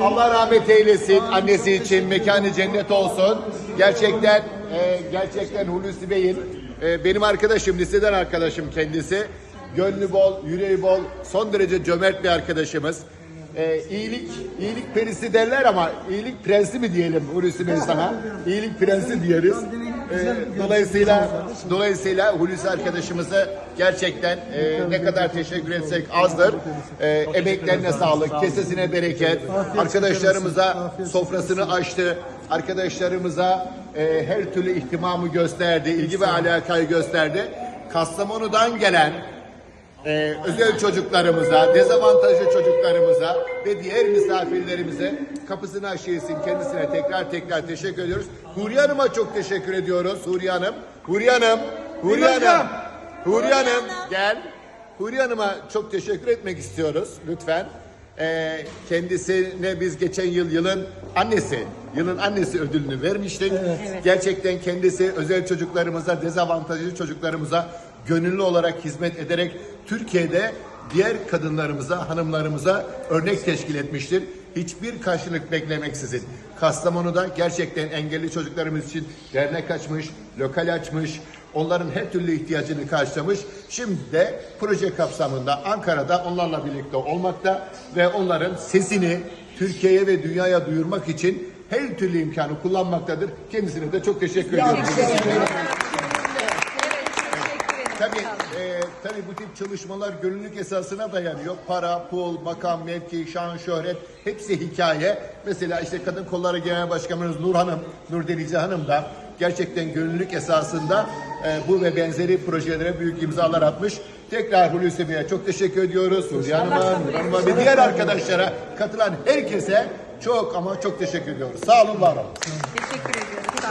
Allah rahmet eylesin. Annesi için mekanı cennet olsun. Gerçekten e, gerçekten Hulusi Bey'in e, benim arkadaşım, liseden arkadaşım kendisi. Gönlü bol, yüreği bol, son derece cömert bir arkadaşımız. E, iyilik, iyilik perisi derler ama iyilik prensi mi diyelim Hulusi Bey? İyilik prensi diyoruz. E, dolayısıyla dolayısıyla Hulusi arkadaşımıza gerçekten e, ne kadar teşekkür etsek azdır. E, emeklerine sağlık, kesesine bereket. Arkadaşlarımıza sofrasını açtı. Arkadaşlarımıza e, her türlü ihtimamı gösterdi, ilgi ve alakayı gösterdi. Kastamonu'dan gelen e, özel çocuklarımıza, dezavantajlı çocuklarımıza ve diğer misafirlerimize kapısını için kendisine tekrar tekrar teşekkür ediyoruz. Huriye Hanım'a çok teşekkür ediyoruz. Huriye Hanım, Huriye Hanım, Huriye Hanım, Huriye Hanım gel. Huriye Hanım'a çok teşekkür etmek istiyoruz lütfen. E, kendisine biz geçen yıl yılın annesi, yılın annesi ödülünü vermiştik. Gerçekten kendisi özel çocuklarımıza, dezavantajlı çocuklarımıza gönüllü olarak hizmet ederek Türkiye'de diğer kadınlarımıza, hanımlarımıza örnek teşkil etmiştir. Hiçbir karşılık beklemeksizin. Kastamonu'da gerçekten engelli çocuklarımız için dernek açmış, lokal açmış, onların her türlü ihtiyacını karşılamış. Şimdi de proje kapsamında Ankara'da onlarla birlikte olmakta ve onların sesini Türkiye'ye ve dünyaya duyurmak için her türlü imkanı kullanmaktadır. Kendisine de çok teşekkür ediyorum. Tabii, e, tabii bu tip çalışmalar gönüllülük esasına dayanıyor. Para, pul, makam, mevki, şan, şöhret hepsi hikaye. Mesela işte Kadın Kolları Genel Başkanımız Nur Hanım, Nur Denize Hanım da gerçekten gönüllülük esasında e, bu ve benzeri projelere büyük imzalar atmış. Tekrar Hulusi Bey'e çok teşekkür ediyoruz. Hülya Hanım'a, Nur Hanım'a ve diğer arkadaşlara katılan herkese çok ama çok teşekkür ediyoruz. Sağ olun, var olun. Teşekkür ediyoruz.